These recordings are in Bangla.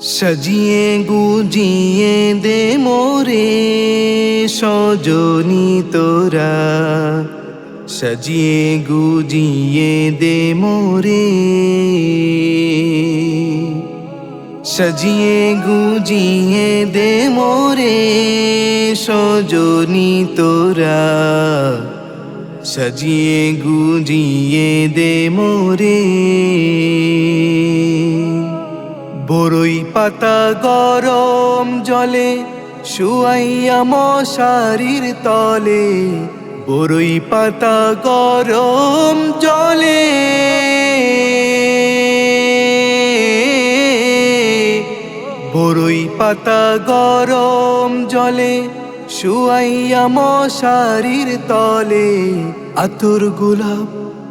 সাজিয়ে গুজিয়ে দে মোরে সজনি তোরা। সাজিয়ে গুজিয়ে দে মোরে। সাজিয়ে গুজিয়ে দে মোরে সজনি তোরা। সাজিয়ে গুজিয়ে দে মোরে। বড়ই পাতা গরম জলে, শুয়াইয়া মশারির তলে। বড়ই পাতা গরম জলে। বড়ই পাতা গরম জলে, শুয়াইয়া মশারির তলে। আতর গোলাপ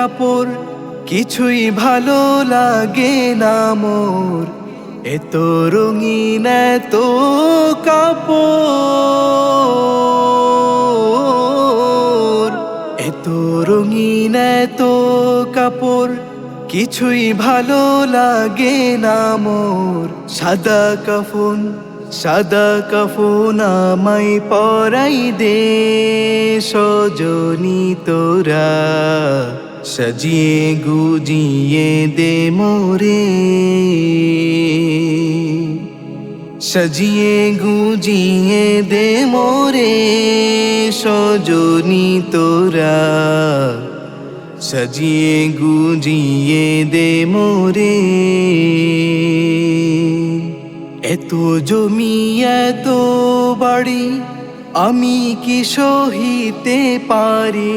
কাপড়, কিছুই ভালো লাগে না মোর। এত রঙিন, এত কাপড়। এত রঙিন, এত কাপড়, কিছুই ভালো লাগে না মোর। সাদা কাফন সাদা কাফন আমায় পরাই দে, সজনি তোরা। সাজিয়ে গুজিয়ে দে মোরে সাজিয়ে গুজিয়ে দে মোরে সজনি তোরা সাজিয়ে গুজিয়ে দে মোরে এত জমি এত বাড়ি আমি কি সহিতে পারি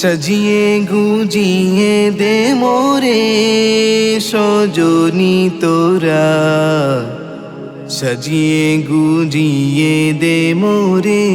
সাজিয়ে গুজিয়ে দে মোরে সজনি তোরা। সাজিয়ে গুজিয়ে দে মোরে।